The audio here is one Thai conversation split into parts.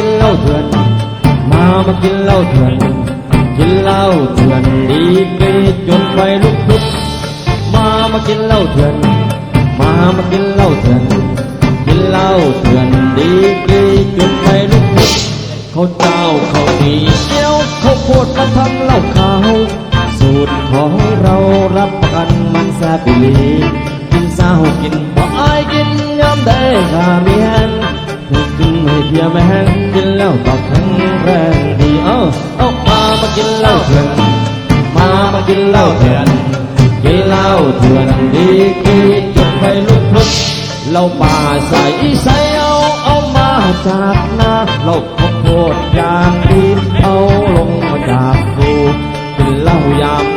กินเหล้าเถื่อน กินเหล้าเถื่อนดีกรีจนไฟลุกพลุกมามากินเหล้าเถื่อน มามากินเหล้าเถื่อน กินเหล้าเถื่อนดีกรีจนไฟลุกพลุกเขาเจ้าเขาดีเจียวเขาโคตรมาทำเหล้าขาว สูตรของเรารับประกันมันแซ่บอีหลีกินเศร้ากินบ่อายกินยามได้ข้าเมียนกินไม่ เพียแล้วตอบแข็งแรงดีเอ้าเอามามากินเหล้าเถื่อนมามากินเหล้าเถื่อนกินเหล้าเถื่อนดีกีจนไปลุกลุกเหล้าป่าใส่ใส่เอาเอามาจากนาเหล้าข้าวโพดอย่างดีเอาลงมาจากภูกินเหล้ายาม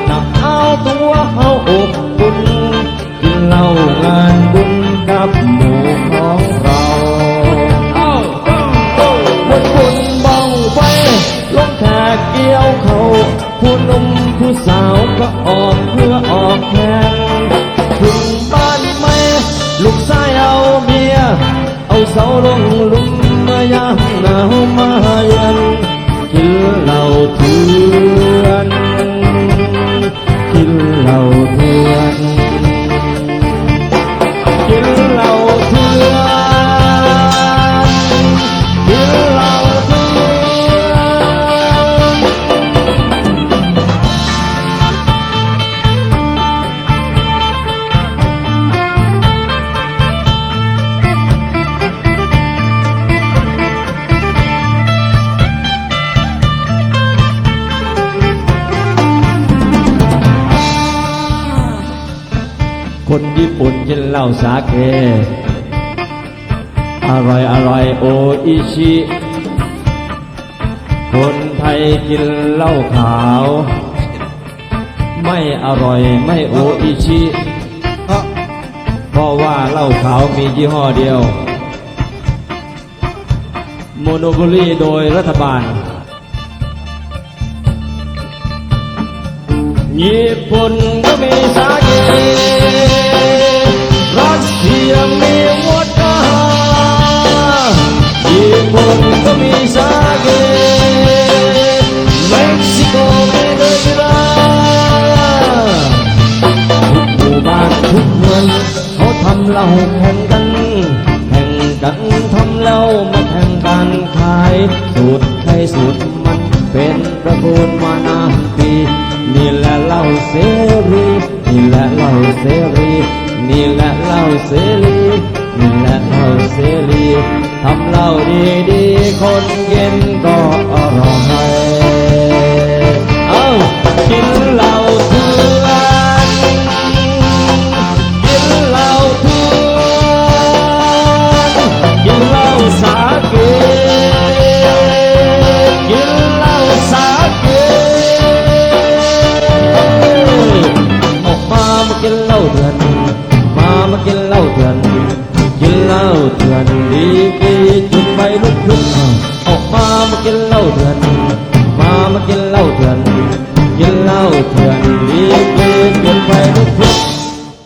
สาวก็ออกเพื่อออกแทนถึงบ้านไม่ลูกชายเอาเมีย เอาเสาลงลุมมายามหนาวมาเย็นกินเหล้าเถื่อนกินเหล้าเถื่อน คนญี่ปุ่นกินเหล้าสาเกอร่อยอร่อยโออิชิ คนไทยกินเหล้าขาว ไม่อร่อยไม่โออิชิเพราะว่าเหล้าขาวมียี่ห้อเดียว โมโนโพลีโดยรัฐบาล ญี่ปุ่นก็มีสา กเมืองเขาทำเหล้าแข่งกันแข่งกันทำเหล้ามาแข่งกันขายสูตรใครสูตรมันเป็นประโคนมานานปีนี่แหละเหล้าเสรีนี่แหละเหล้าเสรีนี่แหละเหล้าเสรีนี่แหละเหล้าเสรีทำเหล้าดีๆคนเย็น มากินเหล้าเถื่อนกินเหล้าเถื่อนดีดีจุดไฟลุกลุกออกมามากินเหล้าเถื่อนมามากินเหล้าเถื่อนกินเหล้าเถื่อนดีดีจุดไฟลุกลุก